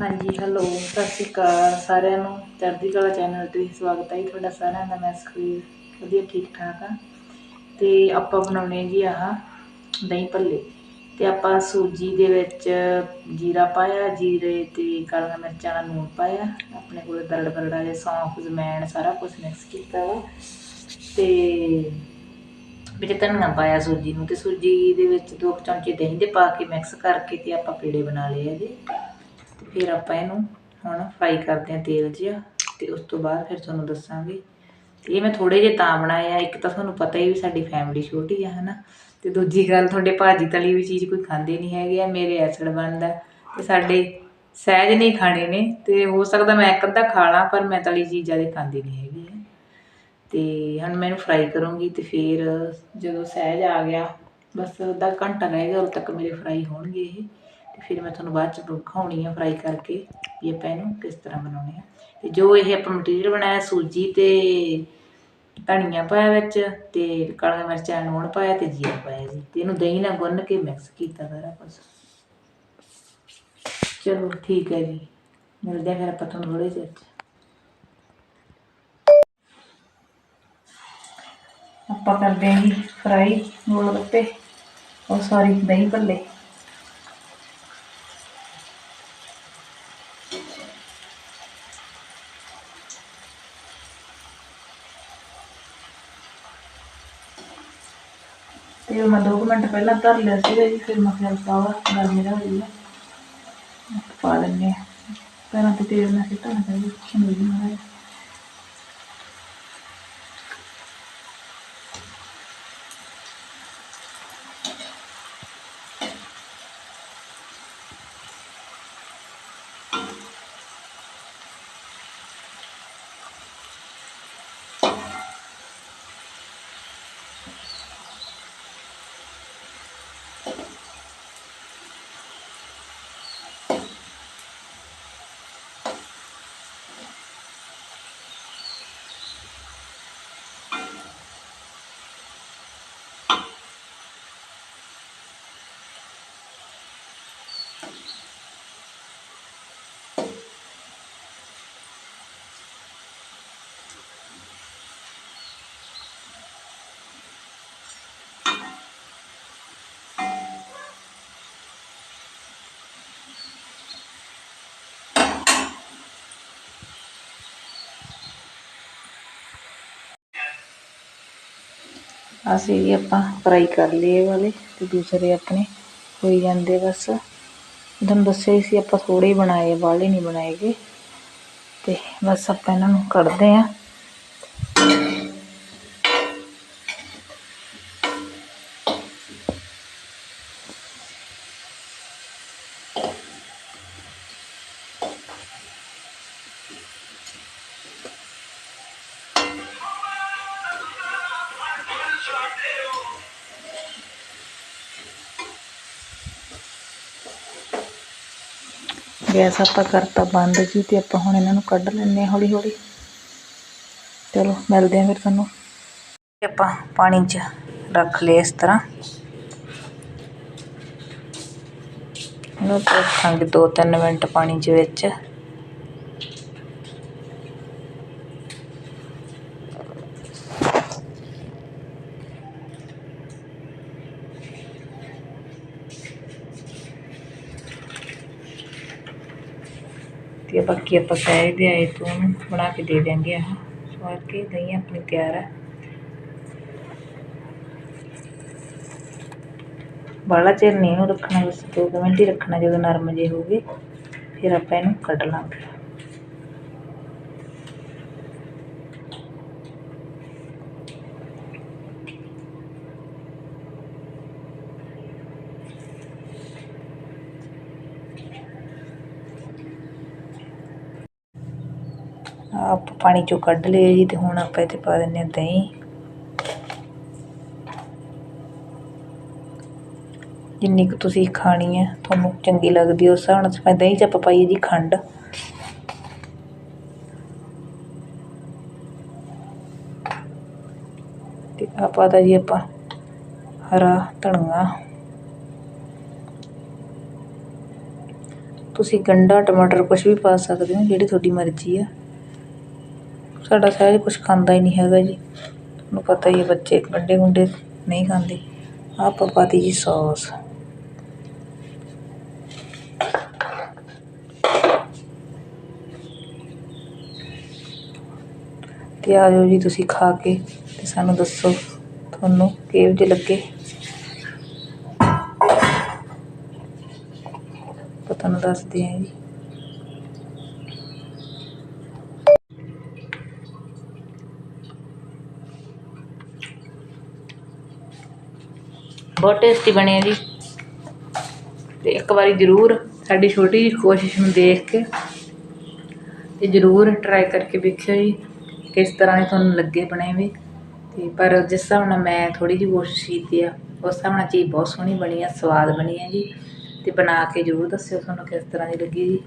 ਹਾਂਜੀ ਹੈਲੋ ਸਤਿ ਸ਼੍ਰੀ ਅਕਾਲ ਸਾਰਿਆਂ ਨੂੰ। ਚੜ੍ਹਦੀ ਕਲਾ ਚੈਨਲ ਤੇ ਸਵਾਗਤ ਹੈ ਜੀ ਤੁਹਾਡਾ ਸਾਰਿਆਂ ਦਾ, ਮੈਂ ਸੁਖਵੀਰ ਵਧੀਆ ਠੀਕ ਠਾਕ ਆ ਤੇ ਆਪਾਂ ਬਣਾਉਣੇ ਜੀ ਆਹ ਦਹੀਂ ਭੱਲੇ। ਤੇ ਆਪਾਂ ਸੂਜੀ ਦੇ ਵਿੱਚ ਜੀਰਾ ਪਾਇਆ, ਜੀਰੇ ਤੇ ਕਾਲੀਆਂ ਮਿਰਚਾਂ ਦਾ ਲੂਣ ਪਾਇਆ। ਆਪਣੇ ਕੋਲ ਦਰੜ ਬਰੜਾ ਜਿਹਾ ਸੌਂਫ, ਜਮੈਣ, ਸਾਰਾ ਕੁਝ ਮਿਕਸ ਕੀਤਾ ਵਾ। ਤੇ ਵਿੱਚ ਧਨੀਆ ਪਾਇਆ ਸੂਜੀ ਨੂੰ। ਤੇ ਸੂਜੀ ਦੇ ਵਿੱਚ ਦੋ ਕੁ ਚਮਚੇ ਦਹੀਂ ਦੇ ਪਾ ਕੇ ਮਿਕਸ ਕਰਕੇ ਤੇ ਆਪਾਂ ਪੇੜੇ ਬਣਾ ਲਏ ਇਹਦੇ। ਫਿਰ ਆਪਾਂ ਇਹਨੂੰ ਹੁਣ ਫਰਾਈ ਕਰਦੇ ਹਾਂ ਤੇਲ 'ਚ ਤੇ ਉਸ ਤੋਂ ਬਾਅਦ ਫਿਰ ਤੁਹਾਨੂੰ ਦੱਸਾਂਗੇ। ਤੇ ਇਹ ਮੈਂ ਥੋੜੇ ਜਿਹੇ ਤਾਂ ਬਣਾਏ ਆ, ਇੱਕ ਤਾਂ ਤੁਹਾਨੂੰ ਪਤਾ ਹੀ ਵੀ ਸਾਡੀ ਫੈਮਿਲੀ ਛੋਟੀ ਆ, ਹਨਾ। ਤੇ ਦੂਜੀ ਗੱਲ, ਤੁਹਾਡੇ ਭਾਜੀ ਤਲੀ ਵੀ ਚੀਜ਼ ਕੋਈ ਖਾਂਦੇ ਨਹੀਂ ਹੈਗੇ ਆ, ਮੇਰੇ ਐਸੜ ਬਣਦਾ। ਤੇ ਸਾਡੇ ਸਹਿਜ ਨਹੀਂ ਖਾਣੇ ਨੇ, ਤੇ ਹੋ ਸਕਦਾ ਮੈਂ ਇੱਕ ਅੱਧਾ ਖਾ ਲਾਂ, ਪਰ ਮੈਂ ਤਲੀ ਚੀਜ਼ ਜ਼ਿਆਦਾ ਖਾਂਦੀ ਨਹੀਂ ਹੈਗੀ ਆ। ਤੇ ਹੁਣ ਮੈਂ ਇਹਨੂੰ ਫਰਾਈ ਕਰੂੰਗੀ ਤੇ ਫਿਰ ਜਦੋਂ ਸਹਿਜ ਆ ਗਿਆ, ਬਸ ਅੱਧਾ ਘੰਟਾ ਰਹਿ ਗਿਆ, ਉਦੋਂ ਤੱਕ ਮੇਰੇ ਫਰਾਈ ਹੋਣਗੇ ਇਹ। ਫਿਰ ਮੈਂ ਤੁਹਾਨੂੰ ਬਾਅਦ ਚ ਦਿਖਾਉਣੀ ਆ ਫਰਾਈ ਕਰਕੇ ਵੀ ਆਪਾਂ ਇਹਨੂੰ ਕਿਸ ਤਰ੍ਹਾਂ ਬਣਾਉਣੇ ਆ। ਤੇ ਜੋ ਇਹ ਆਪਾਂ ਮਟੀਰੀਅਲ ਬਣਾਇਆ ਸੂਜੀ ਤੇ ਧਨੀਆ ਪਾਇਆ ਵਿੱਚ ਤੇ ਕਾਲਾ ਮਿਰਚਾਂ ਲੂਣ ਪਾਇਆ ਤੇ ਜੀਰਾ ਪਾਇਆ ਜੀ ਤੇ ਇਹਨੂੰ ਦਹੀਂ ਨਾਲ ਗੁੰਨ ਕੇ ਮਿਕਸ ਕੀਤਾ ਸਾਰਾ ਕੁਝ ਚਲੋ ਠੀਕ ਹੈ ਜੀ, ਮਿਲਦੇ ਆ ਫਿਰ ਆਪਾਂ ਤੁਹਾਨੂੰ ਥੋੜੇ ਚਿਰ ਆਪਾਂ ਕਰਦੇ ਹਾਂ ਜੀ ਫਰਾਈ ਗੋਲ ਗੱਪੇ ਉਹ ਸੌਰੀ ਦਹੀਂ ਭੱਲੇ। ਤੇ ਮੈਂ 2 ਮਿੰਟ ਪਹਿਲਾਂ ਧਰ ਲਿਆ ਸੀਗਾ ਜੀ, ਫਿਰ ਮੈਂ ਕਿਹਾ ਪਾਵਾ ਗਰਮੀ ਦਾ ਹੋਈ ਹੈ ਪਾ ਲੈਂਦੇ ਹਾਂ ਪਹਿਲਾਂ ਤੇ ਤੇਲ ਨਾਲ ਸਿੱਟਣਾ ਚਾਹੀਦਾ ਛਿੰਦੀ ਮਾਰਾ ਅਸੀਂ ਵੀ ਆਪਾਂ ਫਰਾਈ ਕਰ ਲਏ ਇਹ ਵਾਲੇ ਤੇ ਦੂਸਰੇ ਆਪਣੇ ਹੋਈ ਜਾਂਦੇ ਬਸ ਤੁਹਾਨੂੰ ਦੱਸਿਆ ਹੀ ਸੀ, ਆਪਾਂ ਥੋੜੇ ਹੀ ਬਣਾਏ, ਵਾਲੇ ਨਹੀਂ ਬਣਾਏਗੇ ਤੇ ਬਸ ਆਪਾਂ ਇਹਨਾਂ ਨੂੰ ਕੱਢਦੇ ਆਂ। ਗੈਸ ਆਪਾਂ ਕਰਤਾ ਬੰਦ ਜੀ ਤੇ ਆਪਾਂ ਹੁਣ ਇਹਨਾਂ ਨੂੰ ਕੱਢ ਲੈਂਦੇ ਹਾਂ ਹੌਲੀ ਹੌਲੀ ਚਲੋ, ਮਿਲਦੇ ਆਂ ਫਿਰ ਤੁਹਾਨੂੰ। ਆਪਾਂ ਪਾਣੀ 'ਚ ਰੱਖ ਲਏ ਇਸ ਤਰ੍ਹਾਂ। ਇਹਨੂੰ ਰੱਖਾਂਗੇ 2-3 ਮਿੰਟ ਪਾਣੀ 'ਚ ਵਿੱਚ। ਤੇ ਬਾਕੀ ਆਪਾਂ ਸਹਿਜ ਦੇ ਆਏ ਤੋਂ ਬਣਾ ਕੇ ਦੇ ਦਿਆਂਗੇ ਆਹ। ਸਵਾਰ ਕੇ ਦਹੀਂ ਆਪਣੀ ਤਿਆਰ ਹੈ ਬਾਲਾ ਚਿਰ ਨਹੀਂ ਇਹਨੂੰ ਰੱਖਣਾ, ਬਸ ਦੋ ਕੁ ਮਿੰਟ ਹੀ ਰੱਖਣਾ, ਜਦੋਂ ਨਰਮ ਜੇ ਹੋ ਗਏ ਫਿਰ ਆਪਾਂ ਇਹਨੂੰ ਕੱਢ ਲਾਂਗੇ। ਆਪ ਪਾਣੀ ਚੋਂ ਕੱਢ ਲਏ ਜੀ ਤੇ ਹੁਣ ਆਪਾਂ ਇੱਥੇ ਪਾ ਦਿੰਦੇ ਹਾਂ ਦਹੀਂ। ਜਿੰਨੀ ਕੁ ਤੁਸੀਂ ਖਾਣੀ ਹੈ, ਤੁਹਾਨੂੰ ਚੰਗੀ ਲੱਗਦੀ ਉਸ ਹਿਸਾਬ ਨਾਲ ਮੈਂ ਦਹੀਂ 'ਚ ਆਪਾਂ ਪਾਈਏ ਜੀ ਖੰਡ। ਤੇ ਆ ਪਾਤਾ ਜੀ ਆਪਾਂ ਹਰਾ ਧਨੀਆ। ਤੁਸੀਂ ਗੰਡਾ, ਟਮਾਟਰ ਕੁਝ ਵੀ ਪਾ ਸਕਦੇ ਹੋ, ਜਿਹੜੀ ਤੁਹਾਡੀ ਮਰਜ਼ੀ ਆ ਸਾਡਾ ਸ਼ਹਿਰ ਕੁਛ ਖਾਂਦਾ ਹੀ ਨਹੀਂ ਹੈਗਾ ਜੀ। ਤੁਹਾਨੂੰ ਪਤਾ ਹੀ ਹੈ ਬੱਚੇ ਗੰਡੇ ਗੁੰਡੇ ਨਹੀਂ ਖਾਂਦੇ। ਆਹ ਆਪਾਂ ਪਾਤੀ ਜੀ ਸੌਸ। ਤੇ ਆ ਜਾਓ ਜੀ ਤੁਸੀਂ ਖਾ ਕੇ ਤੇ ਸਾਨੂੰ ਦੱਸੋ ਤੁਹਾਨੂੰ ਕਿਹੋ ਜਿਹੇ ਲੱਗੇ। ਤਾਂ ਤੁਹਾਨੂੰ ਦੱਸਦੇ ਹਾਂ ਜੀ। ਬਹੁਤ ਟੇਸਟੀ ਬਣਿਆ ਜੀ ਤੇ ਇੱਕ ਵਾਰੀ ਜ਼ਰੂਰ ਸਾਡੀ ਛੋਟੀ ਜਿਹੀ ਕੋਸ਼ਿਸ਼ ਨੂੰ ਦੇਖ ਕੇ ਤੇ ਜ਼ਰੂਰ ਟਰਾਈ ਕਰਕੇ ਵੇਖਿਓ ਜੀ, ਕਿਸ ਤਰ੍ਹਾਂ ਦੇ ਤੁਹਾਨੂੰ ਲੱਗੇ ਬਣੇ ਵੀ। ਤੇ ਪਰ ਜਿਸ ਹਿਸਾਬ ਨਾਲ ਮੈਂ ਥੋੜੀ ਜਿਹੀ ਕੋਸ਼ਿਸ਼ ਕੀਤੀ ਆ, ਉਸ ਹਿਸਾਬ ਨਾਲ ਚੀਜ਼ ਬਹੁਤ ਸੋਹਣੀ ਬਣੀ ਆ, ਸਵਾਦ ਬਣੀ ਆ ਜੀ। ਤੇ ਬਣਾ ਕੇ ਜ਼ਰੂਰ ਦੱਸਿਓ ਤੁਹਾਨੂੰ ਕਿਸ ਤਰ੍ਹਾਂ ਦੀ ਲੱਗੀ ਜੀ।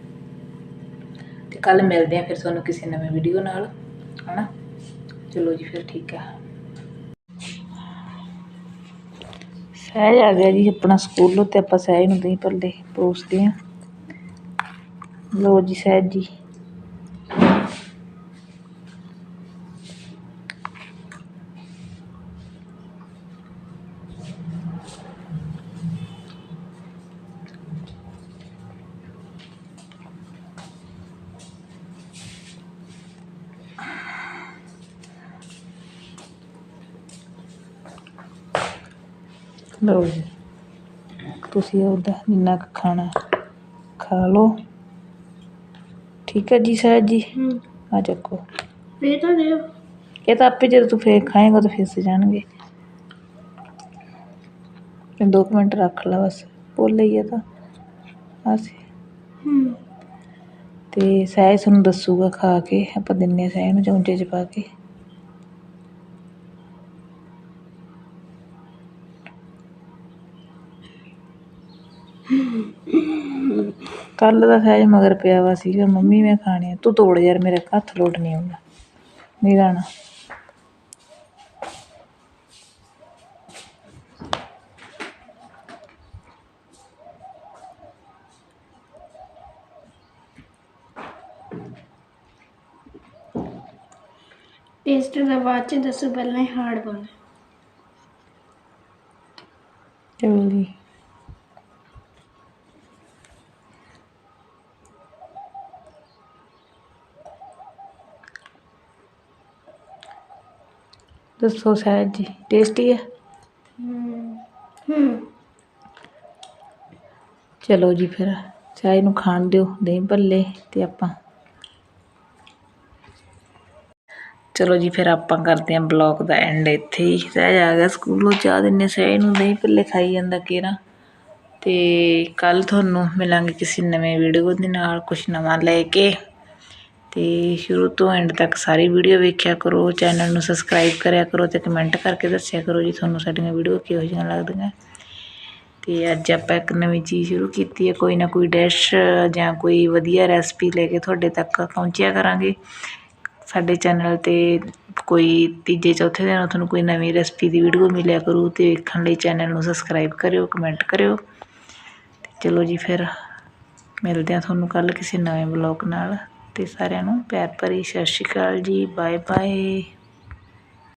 ਤੇ ਕੱਲ ਮਿਲਦੇ ਆ ਫਿਰ ਤੁਹਾਨੂੰ ਕਿਸੇ ਨਵੇਂ ਵੀਡੀਓ ਨਾਲ, ਹਨਾ? ਚਲੋ ਜੀ, ਫਿਰ ਠੀਕ ਆ। ਸਹਿਜ ਆ ਗਿਆ ਜੀ, ਆਪਣਾ ਸਕੂਲੋਂ ਤੇ ਆਪਾਂ ਸਹਿਜ ਨੂੰ ਦਹੀਂ ਭੱਲੇ ਪਰੋਸਦੇ ਹਾਂ। ਲੋ ਜੀ ਸਹਿਜ ਜੀ। ਲਓ ਜੀ। ਤੁਸੀਂ ਉਹਦਾ ਜਿੰਨਾ ਕੁ ਖਾਣਾ ਖਾ ਲਓ। ਠੀਕ ਹੈ ਜੀ ਸਹਿਜ ਜੀ? ਹੂੰ। ਆ ਚੱਕੋ। ਇਹ ਤਾਂ ਦੇ ਇਹ ਤਾਂ ਆਪੇ ਜਦੋਂ ਤੂੰ ਫੇਰ ਖਾਏਗਾ ਤਾਂ ਫਿਸ ਜਾਣਗੇ। ਇਹ ਦੋ ਕੁ ਮਿੰਟ ਰੱਖ ਲਾ ਬਸ। ਭੁੱਲ ਹੀ ਆ ਤਾਂ। ਅਸੀਂ ਹੂੰ। ਤੇ ਸਹਿਜ ਤੁਹਾਨੂੰ ਦੱਸੂਗਾ ਖਾ ਕੇ। ਆਪਾਂ ਦਿੰਨੇ ਸਹਿਜ ਨੂੰ ਚਮਚੇ 'ਚ ਪਾ ਕੇ। ਕੱਲ ਦਾ ਸਹਿਜ ਮਗਰ ਪਿਆ ਵਾ ਸੀਗਾ। ਮੰਮੀ, ਮੈਂ ਖਾਣੇ ਆ। ਤੂੰ ਤੋੜ ਯਾਰ, ਮੇਰੇ ਹੱਥ ਲੋਟ ਨਹੀਂ ਆਉਂਦਾ। ਨਹੀਂ ਰਾਣਾ ਟੇਸਟ ਦਾ ਬਾਅਦ ਚ ਦੱਸੋ, ਪਹਿਲਾਂ ਹੀ ਹਾਰਡ ਬਣ ਚਲੋ ਜੀ ਦੱਸੋ ਸਹਿਜ ਜੀ ਟੇਸਟੀ ਹੈ ਚਲੋ ਜੀ ਫਿਰ ਚਾਹ ਨੂੰ ਖਾਣ ਦਿਓ ਦਹੀਂ ਭੱਲੇ ਤੇ ਆਪਾਂ। ਚਲੋ ਜੀ ਫਿਰ ਆਪਾਂ ਕਰਦੇ ਆਂ ਬਲੌਗ ਦਾ ਐਂਡ ਇੱਥੇ ਹੀ। ਸਹਿਜ ਆ ਗਿਆ ਸਕੂਲੋਂ ਚਾਹ ਦਿੰਨੇ ਸਹਿਜ ਨੂੰ ਦਹੀਂ ਭੱਲੇ ਖਾਈ ਜਾਂਦਾ ਕੇਰਾ। ਤੇ ਕੱਲ ਤੁਹਾਨੂੰ ਮਿਲਾਂਗੇ ਕਿਸੇ ਨਵੇਂ ਵੀਡੀਓ ਦੇ ਨਾਲ ਕੁਝ ਨਵਾਂ ਲੈ ਕੇ। ਅਤੇ ਸ਼ੁਰੂ ਤੋਂ ਐਂਡ ਤੱਕ ਸਾਰੀ ਵੀਡੀਓ ਵੇਖਿਆ ਕਰੋ ਚੈਨਲ ਨੂੰ ਸਬਸਕ੍ਰਾਈਬ ਕਰਿਆ ਕਰੋ ਅਤੇ ਕਮੈਂਟ ਕਰਕੇ ਦੱਸਿਆ ਕਰੋ ਜੀ ਤੁਹਾਨੂੰ ਸਾਡੀਆਂ ਵੀਡੀਓ ਕਿਹੋ ਜਿਹੀਆਂ ਲੱਗਦੀਆਂ। ਅਤੇ ਅੱਜ ਆਪਾਂ ਇੱਕ ਨਵੀਂ ਚੀਜ਼ ਸ਼ੁਰੂ ਕੀਤੀ ਹੈ, ਕੋਈ ਨਾ ਕੋਈ ਡਿਸ਼ ਜਾਂ ਕੋਈ ਵਧੀਆ ਰੈਸਪੀ ਲੈ ਕੇ ਤੁਹਾਡੇ ਤੱਕ ਪਹੁੰਚਿਆ ਕਰਾਂਗੇ। ਸਾਡੇ ਚੈਨਲ ਤੇ ਕੋਈ ਤੀਜੇ, ਚੌਥੇ ਦਿਨ ਤੁਹਾਨੂੰ ਕੋਈ ਨਵੀਂ ਰੈਸਪੀ ਦੀ ਵੀਡੀਓ ਮਿਲਿਆ ਕਰੂ ਤੇ ਵੇਖਣ ਲਈ ਚੈਨਲ ਨੂੰ ਸਬਸਕ੍ਰਾਈਬ ਕਰਿਓ ਕਮੈਂਟ ਕਰਿਓ। ਤੇ ਚਲੋ ਜੀ ਫਿਰ, ਮਿਲਦੇ ਹਾਂ ਤੁਹਾਨੂੰ ਕੱਲ ਕਿਸੇ ਨਵੇਂ ਬਲੌਗ ਨਾਲ। ਅਤੇ ਸਾਰਿਆਂ ਨੂੰ ਪਿਆਰ ਭਰੀ ਸਤਿ ਸ਼੍ਰੀ ਅਕਾਲ ਜੀ ਬਾਏ ਬਾਏ